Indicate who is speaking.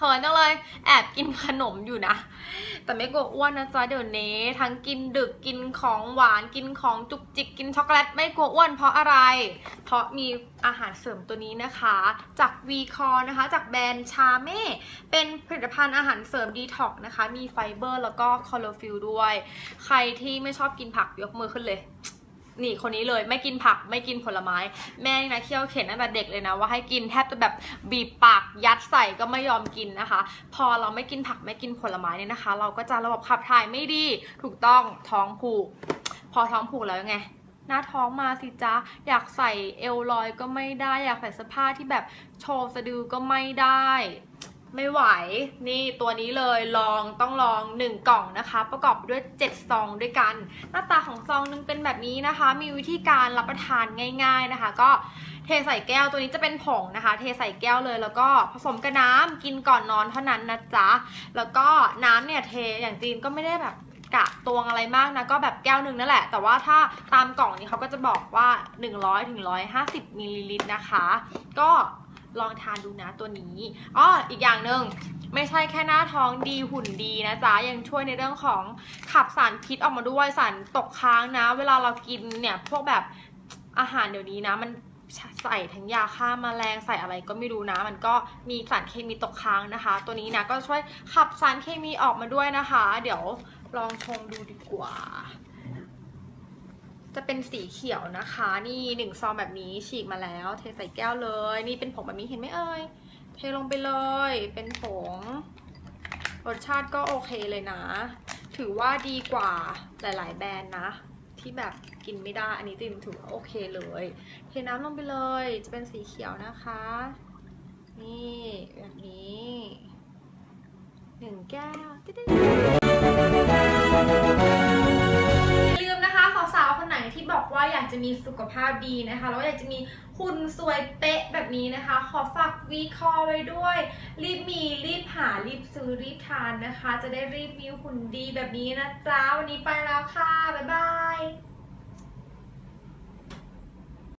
Speaker 1: ขินจังเลยแอบกินขนมอยู่นะ แต่ไม่กลัวอ้วนนะจ๊ะเดี๋ยวนี้ ทั้งกินดึกกินของหวานกินของจุกจิกกินช็อกโกแลตไม่กลัวอ้วนเพราะอะไร เพราะมีอาหารเสริมตัวนี้นะคะ จากวีคอนะคะ จากแบรนด์ชาเม่เป็นผลิตภัณฑ์อาหารเสริมดีท็อกนะคะ มีไฟเบอร์แล้วก็คอลฟิลด้วย ใครที่ไม่ชอบกินผักยกมือขึ้นเลย นี่คนนี้เลยไม่กินผักไม่กินผลไม้ แม่นะเคี่ยวเข็นตั้งแต่เด็กเลยนะว่าให้กินแทบจะแบบบีบปากยัดใส่ก็ไม่ยอมกินนะคะ พอเราไม่กินผักไม่กินผลไม้เนี่ยนะคะ เราก็จะระบบขับถ่ายไม่ดีถูกต้องท้องผูก พอท้องผูกแล้วไงหน้าท้องมาสิจ๊ะ อยากใส่เอลลอยก็ไม่ได้ อยากใส่เสื้อผ้าที่แบบโชว์สะดือก็ไม่ได้ ไม่ไหว นี่ตัวนี้เลยลองต้องลอง 1 กล่องนะคะ ประกอบด้วย7ซองด้วยกัน หน้าตาของซองหนึงเป็นแบบนี้นะคะ มีวิธีการรับประทานง่าย ๆนะคะ ก็เทใส่แก้วตัวนี้จะเป็นผงนะคะ เทใส่แก้วเลยแล้วก็ผสมกับน้ำกินก่อนนอนเท่านั้นนะจ๊ะ แล้วก็น้ำเนี่ยเทอย่างจีนก็ไม่ได้แบบกะตวงอะไรมากนะก็แบบแก้วหนึ่งนั่นแหละ แต่ว่าถ้าตามกล่องนี้เขาก็จะบอกว่า 100ถึง150มิลลิลิตรนะคะ ก็ ลองทานดูนะตัวนี้อ้ออีกอย่างหนึ่งไม่ใช่แค่หน้าท้องดีหุ่นดีนะจ๊ะยังช่วยในเรื่องของขับสารพิษออกมาด้วยสารตกค้างนะ เวลาเรากินเนี่ยพวกแบบอาหารเดี๋ยวนี้นะ มันใส่ทั้งยาฆ่ามาแมลงใส่อะไรก็ไม่รู้นะ มันก็มีสารเคมีตกค้างนะคะ ตัวนี้นะก็ช่วยขับสารเคมีออกมาด้วยนะคะ เดี๋ยวลองชงดูดีกว่า จะเป็นสีเขียวนะคะ นี่หนึ่งซองแบบนี้ฉีกมาแล้ว เทใส่แก้วเลย นี่เป็นผงแบบนี้เห็นไหมเอ่ยเทลงไปเลย เป็นผงรสชาติก็โอเคเลยนะ ถือว่าดีกว่าหลาย ๆ แบรนด์นะ ที่แบบกินไม่ได้ อันนี้ติมถือว่าโอเคเลย เทน้ำลงไปเลย จะเป็นสีเขียวนะคะ นี่แบบนี้หนึ่งแก้ว บอกว่าอยากจะมีสุขภาพดีนะคะ แล้วอยากจะมีหุ่นสวยเป๊ะแบบนี้นะคะ ขอฝากวีคอไว้ด้วย รีบมีรีบหารีบซื้อรีบทานนะคะ จะได้รีบมีหุ่นดีแบบนี้นะจ๊ะ วันนี้ไปแล้วค่ะ บ๊ายบาย